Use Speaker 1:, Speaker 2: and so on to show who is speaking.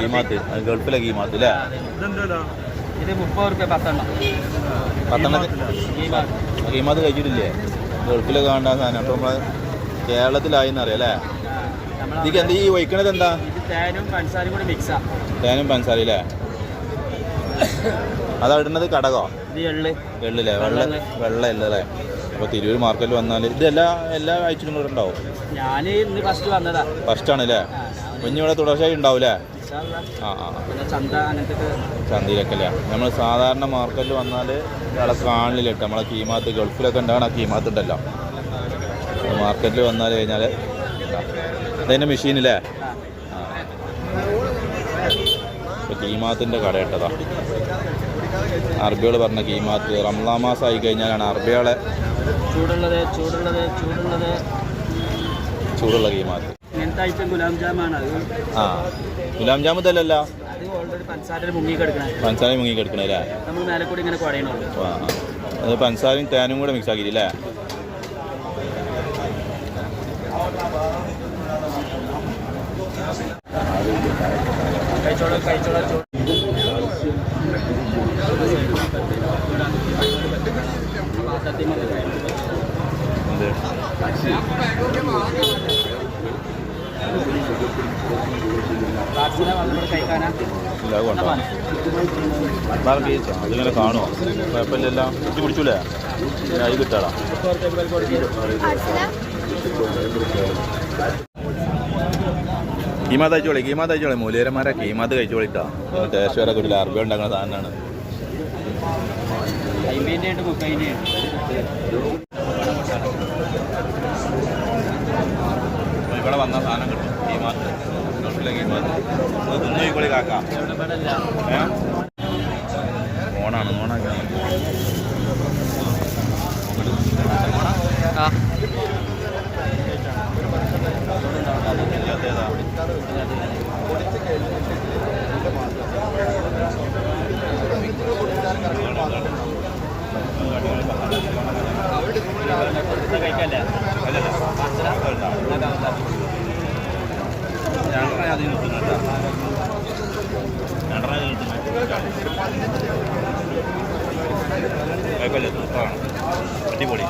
Speaker 1: ഗീമാത്ത്
Speaker 2: ഗൾഫിലെ ഗീമാത്ത് അല്ലേ?
Speaker 1: ഗീമാത്ത്.
Speaker 2: കഴിച്ചിട്ടില്ലേ? ഗൾഫിലെ കാണേണ്ട സാധനം. അപ്പൊ നമ്മളെ കേരളത്തിലായി എന്നറിയാം ഇതിക്ക് എന്താ ഈ വഹിക്കണത് എന്താ?
Speaker 1: തേനും പഞ്ചസാരയും കൂടി മിക്സാ
Speaker 2: തേനും പഞ്ചസാര അതാ ഇടുന്നത് കടകോ വെള്ളില്ലേ വെള്ള വെള്ള അല്ലേ അപ്പോൾ തിരൂർ മാർക്കറ്റിൽ വന്നാൽ ഇത് എല്ലാ എല്ലാ ആഴ്ചയിലും കൂടെ ഉണ്ടാവും?
Speaker 1: ഫസ്റ്റ്
Speaker 2: ആണല്ലേ?
Speaker 1: ആ, ഞാൻ
Speaker 2: കുഞ്ഞു ഇവിടെ തുടർച്ചയായി ഉണ്ടാവൂലേ. ആ ആ ചന്തയിലൊക്കെ അല്ലേ നമ്മൾ സാധാരണ മാർക്കറ്റിൽ വന്നാൽ ഇയാളെ കാണില്ല കേട്ടോ നമ്മളെ കീമാത്ത് ഗൾഫിലൊക്കെ ഉണ്ടാകണം ആ കീമാത്ത് ഉണ്ടല്ലോ മാർക്കറ്റിൽ വന്നാൽ കഴിഞ്ഞാൽ അതിന്റെ മെഷീനില്ലേ ഇപ്പോൾ കീമാത്തിന്റെ കട ഇട്ടതാ. അറബികൾ പറഞ്ഞ കീമാത്ത് റംലാ മാസം ആയി കഴിഞ്ഞാലാണ് അറബികളെ
Speaker 1: ചൂടുള്ളത് ചൂടുള്ളത് ചൂടുള്ളത്.
Speaker 2: ചൂടുള്ള കീമാത്ത്.
Speaker 1: ഗുലാം ജാമാണ്.
Speaker 2: ആ ഗുലാം ജാമു
Speaker 1: തല്ലല്ല മുങ്ങി കിടക്കണ
Speaker 2: പഞ്ചസാര മുങ്ങി കിടക്കണല്ലേ
Speaker 1: നമ്മൾ മേലെ കൂടി ഇങ്ങനെ
Speaker 2: ആ. അത് പഞ്ചസാരയും തേനും കൂടെ മിക്സ് ആക്കിയില്ലേ
Speaker 1: കഴിച്ചോളൂ കഴിച്ചോളൂ ചൂട്
Speaker 2: എന്ത്
Speaker 1: കാർസിനെ വന്നിട്ട് കഴിക്കാനാ
Speaker 2: ഇല്ല അത് കൊണ്ടോ വേറെ കേച്ചോ അതിങ്ങനെ കാണുമോ കുഴപ്പമില്ലല്ലോ കുറ്റി പിടിച്ചൂലേ ആയി കിട്ടാടാ കീമാത് അയച്ചോളി കീമാത് അയച്ചോളി. മൂലേരന്മാരെ കീമാത് കഴിച്ചോളിട്ടാ. ടേസ്റ്റ് വരെ കിട്ടില്ല അറബി ഉണ്ടാക്കുന്ന സാധനമാണ്. ഇവിടെ വന്ന സാധനം കിട്ടും. കീമാത്ത് കീമാത്ത് തിന്നു പോയിക്കോളി കാക്ക. ഓണാണ് ഓണാക്കാണ്.
Speaker 1: ആ.
Speaker 2: രണ്ടെണ്ണ അതിൽ രണ്ടെണ്ണ അതിൽ കിട്ടുന്നു കുഴപ്പമില്ല അടിപൊളി.